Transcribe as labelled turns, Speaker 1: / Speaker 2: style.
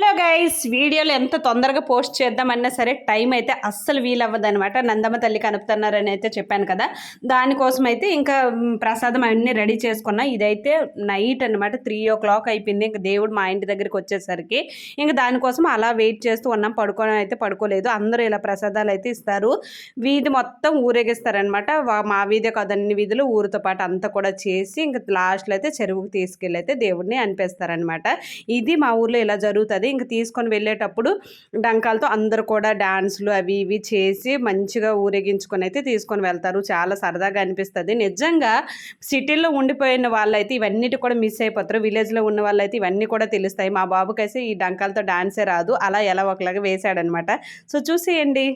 Speaker 1: Hello guys వీడియోలు ఎంత తొందరగా పోస్ట్ చేద్దామన్నా సరే టైం అయితే అస్సలు వీలవ్వదు అనమాట నందమ్మ తల్లి కనుపుతున్నారని అయితే చెప్పాను కదా. దానికోసం అయితే ఇంకా ప్రసాదం అన్నీ రెడీ చేసుకున్నా. ఇదైతే నైట్ అనమాట త్రీ ఓ క్లాక్ అయిపోయింది. ఇంకా దేవుడు మా ఇంటి దగ్గరికి వచ్చేసరికి ఇంకా దానికోసం అలా వెయిట్ చేస్తూ ఉన్నాం. పడుకోవడం అయితే పడుకోలేదు. అందరూ ఇలా ప్రసాదాలు అయితే ఇస్తారు. వీధి మొత్తం ఊరేగిస్తారనమాట మా వీధే కదన్ని వీధులు ఊరితో పాటు అంతా కూడా చేసి ఇంకా లాస్ట్లో అయితే చెరువుకి తీసుకెళ్ళి అయితే దేవుడిని అనిపిస్తారనమాట ఇది మా ఊర్లో ఇలా జరుగుతుంది. ఇంక తీసుకొని వెళ్ళేటప్పుడు డంకాలతో అందరు కూడా డాన్స్లు అవి ఇవి చేసి మంచిగా ఊరేగించుకొని అయితే తీసుకొని వెళ్తారు. చాలా సరదాగా అనిపిస్తుంది. నిజంగా సిటీల్లో ఉండిపోయిన వాళ్ళైతే ఇవన్నిటి కూడా మిస్ అయిపోతారు. విలేజ్లో ఉన్న వాళ్ళైతే ఇవన్నీ కూడా తెలుస్తాయి. మా బాబుకైతే ఈ డంకాలతో డాన్సే రాదు. అలా ఎలా ఒకలాగా వేశాడనమాట సో చూసేయండి.